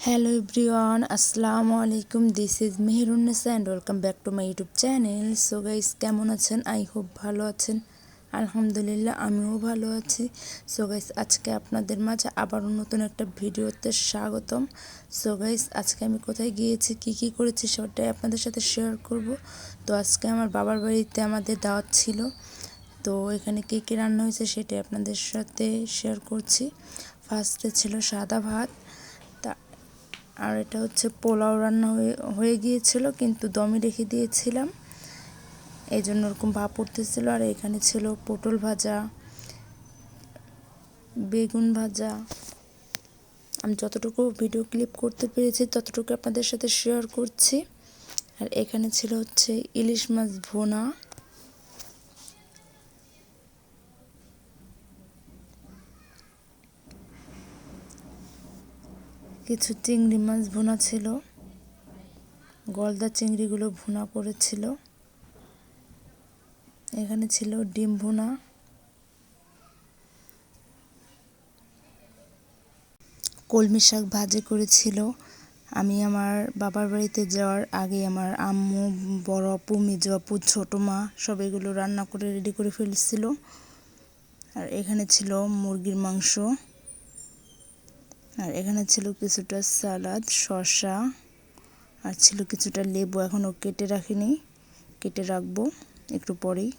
Hello everyone, Assalamu alaikum. This is Meherunessa and welcome back to my YouTube channel. So guys, কেমন আছেন? I hope ভালো আছেন। আলহামদুলিল্লাহ আমিও ভালো আছি সো গাইস আজকে আপনাদের মাঝে আবারও নতুন একটা ভিডিওতে স্বাগতম সো গাইস আজকে আমি কোথায় গিয়েছি কি কি করেছি সেটাই আপনাদের সাথে শেয়ার করব তো আজকে আমার বাবার বাড়িতে আমাদের দাওয়াত ছিল তো এখানে কী কী রান্না হয়েছে সেটাই আপনাদের সাথে শেয়ার করছি ফার্স্টে ছিল সাদা ভাত আর এটা হচ্ছে পোলাও রান্না হয়ে গিয়েছিল, কিন্তু দমে রেখে দিয়েছিলাম। এই জন্য ওরকম ভাপ উঠতেছিল আর এখানে ছিল পটল ভাজা, বেগুন ভাজা। আমি যতটুকু ভিডিও ক্লিপ করতে পেরেছি, ততটুকু আপনাদের সাথে শেয়ার করছি। আর এখানে ছিল হচ্ছে ইলিশ মাছ ভোনা। কিছু চিংড়ি মাছ ভুনা ছিল। গলদা চিংড়িগুলো ভুনা করেছিল। এখানে ছিল ডিম ভুনা। কলমি শাক ভাজি করেছিল। আমি আমার বাবার বাড়িতে যাওয়ার আগে আমার আম্মু, বড় আপু, মেজো আপু, ছোটো মা সব এগুলো রান্না করে রেডি করে ফেলছিল। আর এখানে ছিল মুরগির মাংস। আর এখানে ছিল কিছুটা সালাদ, শসা, আর ছিল কিছুটা লেবু। এখনও কেটে রাখিনি, কেটে রাখব একটু পরেই।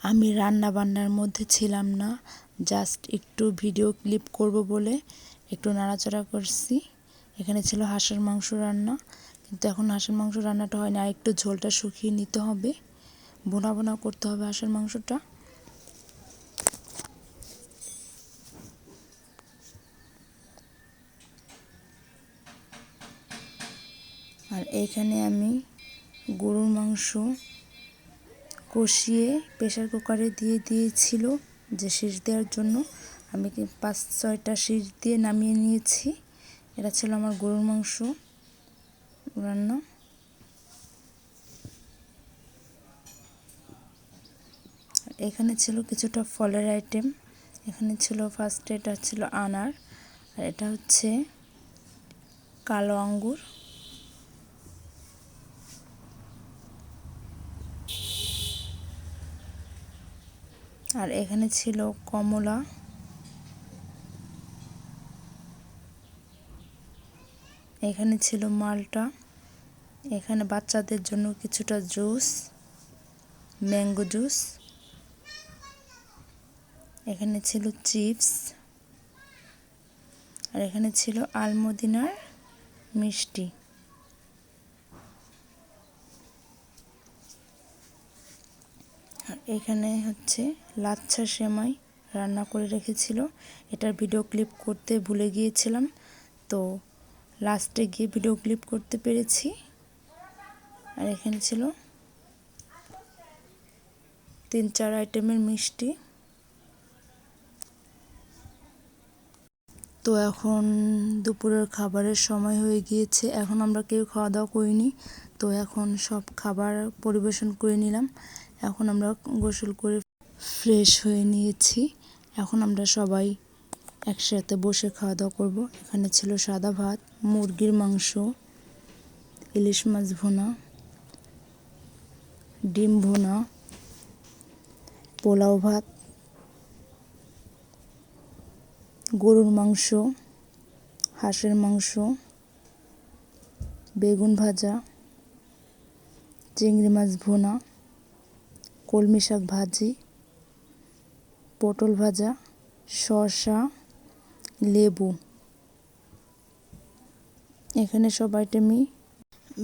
আমি রান্না বান্নার মধ্যে ছিলাম না, জাস্ট একটু ভিডিও ক্লিপ করব বলে একটু নাড়াচাড়া করছি। এখানে ছিল হাঁসের মাংস রান্না, কিন্তু এখন হাঁসের মাংস রান্নাটা হয় না। একটু ঝোলটা শুকিয়ে নিতে হবে বোনা বোনা করতে হবে হাঁসের মাংসটা। আর এইখানে আমি গরুর মাংস কষিয়ে প্রেশার কুকারে দিয়ে দিয়েছিল যে শীষ দেওয়ার জন্য। আমি পাঁচ, ছয়টা শীষ দিয়ে নামিয়ে নিয়েছি। এটা ছিল আমার গরুর মাংস রান্না। এখানে ছিল কিছুটা ফলের আইটেম এখানে ছিল ফার্স্ট এটা ছিল আনার, আর এটা হচ্ছে কালো আঙ্গুর। আর এখানে ছিল কমলা। এখানে ছিল মালটা। এখানে বাচ্চাদের জন্য কিছুটা জুস, ম্যাঙ্গো জুস। এখানে ছিল চিপস। আর এখানে ছিল আলমদিনার মিষ্টি। এখানে হচ্ছে লাচ্ছা সেমাই রান্না করে রেখেছিল। এটার ভিডিও ক্লিপ করতে ভুলে গিয়েছিলাম। তো লাস্টে গিয়ে ভিডিও ক্লিপ করতে পেরেছি। আর এখানে ছিল তিন চার আইটেমের মিষ্টি। তো এখন দুপুরের খাবারের সময় হয়ে গিয়েছে। এখন আমরা কেউ খাওয়া দাওয়া করিনি। তো এখন সব খাবার পরিবেশন করে নিলাম। এখন আমরা গোসল করে ফ্রেশ হয়ে নিয়েছি। এখন আমরা সবাই একসাথে বসে খাওয়া দাওয়া করব। এখানে ছিল সাদা ভাত, মুরগির মাংস, ইলিশ মাছ ভোনা, ডিম ভোনা, পোলাও ভাত, গরুর মাংস, হাঁসের মাংস, বেগুন ভাজা, চিংড়ি মাছ ভোনা কলমি শাক ভাজি, পটল ভাজা, শসা, লেবু। এখানে সব আইটেমই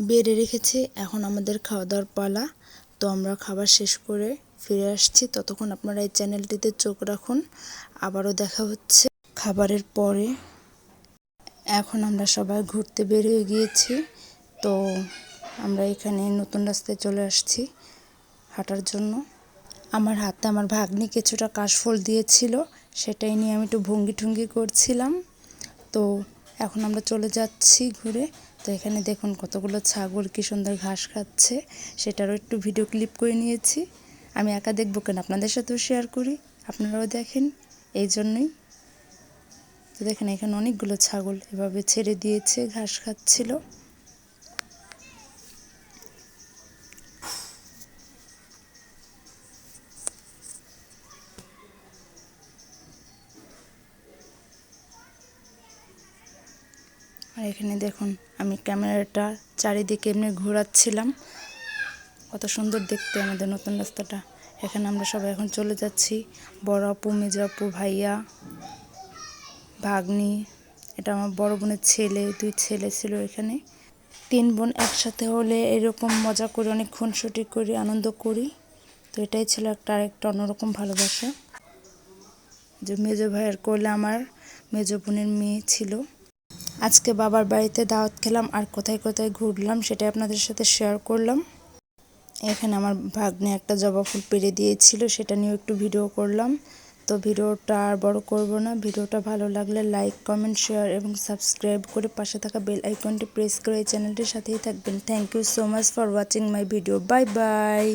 বেড়ে রেখেছি। এখন আমাদের খাওয়া দাওয়ার পালা। তো আমরা খাবার শেষ করে ফিরে আসছি। ততক্ষণ আপনারা এই চ্যানেলটিতে চোখ রাখুন। আবারও দেখা হচ্ছে খাবারের পরে। এখন আমরা সবাই ঘুরতে বের হয়ে গিয়েছি। তো আমরা এখানে নতুন রাস্তায় চলে আসছি। হাঁটার জন্য। আমার হাতে আমার ভাগ্নি কিছুটা কাশফল দিয়েছিল, সেটাই নিয়ে আমি একটু ভঙ্গি ঠুঙ্গি করছিলাম। তো এখন আমরা চলে যাচ্ছি ঘুরে। তো এখানে দেখুন কতগুলো ছাগল, কি সুন্দর ঘাস খাচ্ছে। সেটারও একটু ভিডিও ক্লিপ করে নিয়েছি। আমি একা দেখব কেন? আপনাদের সাথেও শেয়ার করি, আপনারাও দেখেন। এই জন্যই। তো দেখেন এখানে অনেকগুলো ছাগল এভাবে ছেড়ে দিয়েছে, ঘাস খাচ্ছিল। আর এখানে দেখুন, আমি ক্যামেরাটা চারিদিকে এমনি ঘোরাচ্ছিলাম। কত সুন্দর দেখতে আমাদের নতুন রাস্তাটা। এখানে আমরা সবাই এখন চলে যাচ্ছি। বড় আপু, মেজ আপু, ভাইয়া, ভাগ্নি, এটা আমার বড় বোনের ছেলে, দুই ছেলে ছিল এখানে। তিন বোন একসাথে হলে এরকম মজা করে অনেক খুনসুটি করি, আনন্দ করি। তো এটাই ছিল একটা আরেকটা অন্যরকম ভালোবাসা। যে মেজো ভাইয়ের কোলে আমার মেজো বোনের মেয়ে ছিল। আজকে বাবার বাড়িতে দাওয়াত খেলাম আর কোথায় কোথায় ঘুরলাম সেটাই আপনাদের সাথে শেয়ার করলাম। এখানে আমার ভাগ্নে একটা জবা ফুল পেরে দিয়েছিল, সেটা নিয়েও একটু ভিডিও করলাম। তো ভিডিওটা আর বড় করব না, ভিডিওটা ভালো লাগলে লাইক কমেন্ট শেয়ার এবং সাবস্ক্রাইব করে পাশে থাকা বেল আইকনটি প্রেস করে এই চ্যানেলটির সাথেই থাকবেন। Thank you so much for watching my video bye bye